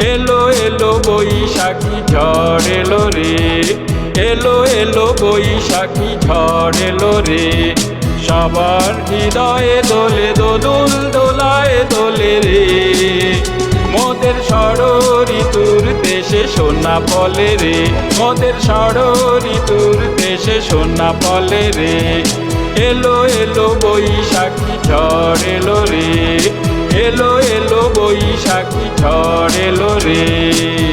এলো এলো বৈশাখী ঝড় এলো রে। এলো এলো বৈশাখী ঝড় এলো রে। সবার হৃদয়ে দোলে দোদুল, দোলায় দোলে রে। মোদের ষড় ঋতুর দেশে সোনা ফলে রে। মোদের ষড় ঋতুর দেশে সোনা ফলে রে। এলো এলো বৈশাখী ঝড় এলো রে। এলো এলো বৈশাখী ঝড় এলো রে।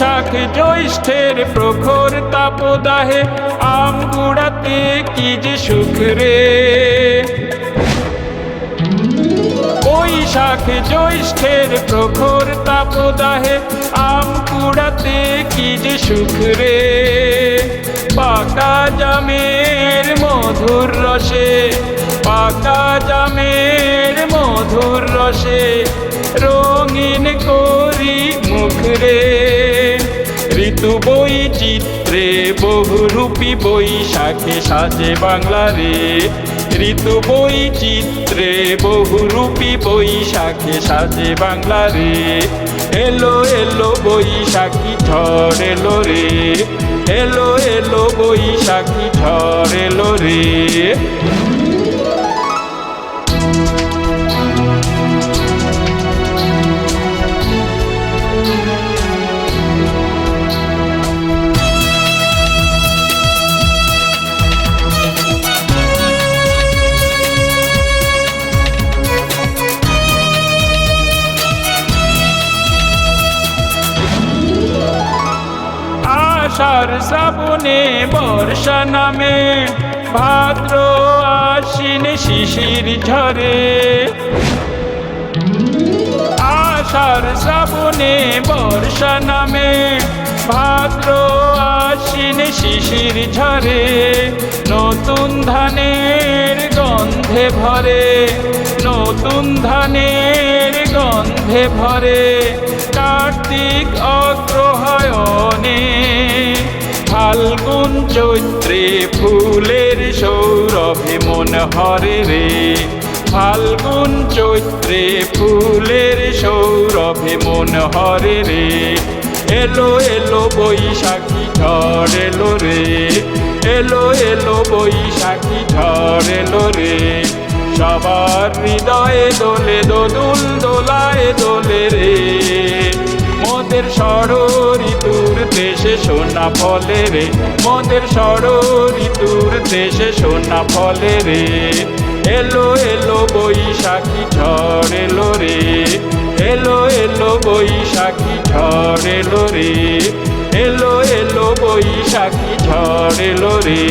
বৈশাখ জ্যৈষ্ঠের প্রখর তাপদাহে আম গুড়াতে কি যে সুখ রে? বৈশাখ জ্যৈষ্ঠের প্রখর তাপদাহে আম কুড়াতে কি যে সুখ রে? পাকা জামের মধুর রসে, পাকা জামের মধুর রসে রঙিন করি মুখ রে। ঋতু বৈচিত্রে বহুরূপী বৈশাখে সাজে বাংলা রে। ঋতু বৈচিত্রে বহুরূপী বৈশাখে সাজে বাংলা রে। এলো এলো বৈশাখী ঝড় এলো রে। এলো এলো বৈশাখী ঝড় এলো রে। আষাঢ় শ্রাবণে, বর্ষা নামে। ভাদ্র আশ্বিন শিশির ঝরে। আষাঢ় শ্রাবণে, বর্ষা নামে। ভাদ্র আশ্বিন শিশির ঝরে। নতুন ধানের গন্ধে ভরে। নতুন ধানের গন্ধে ভরে। কার্তিক অগ্রহায়ণে ফাল্গুন চৈত্রে ফুলের সৌরভে মন হরে রে। ফাল্গুন চৈত্রে ফুলের সৌরভে মন হরে রে। এলো এলো বৈশাখী ঝড় এলো রে। এলো এলো বৈশাখী ঝড় এলো রে। সবার হৃদয়ে দোলে, দোদুল দোলায় দোলে রে। মোদের ষড় ঋতুর দেশে সোনা ফলে রে। মোদের ষড় ঋতুর দেশে সোনা ফলে রে। এলো এলো বৈশাখী ঝড় এলো রে। এলো এলো বৈশাখী ঝড় এলো রে। এলো এলো বৈশাখী ঝড় এলো রে।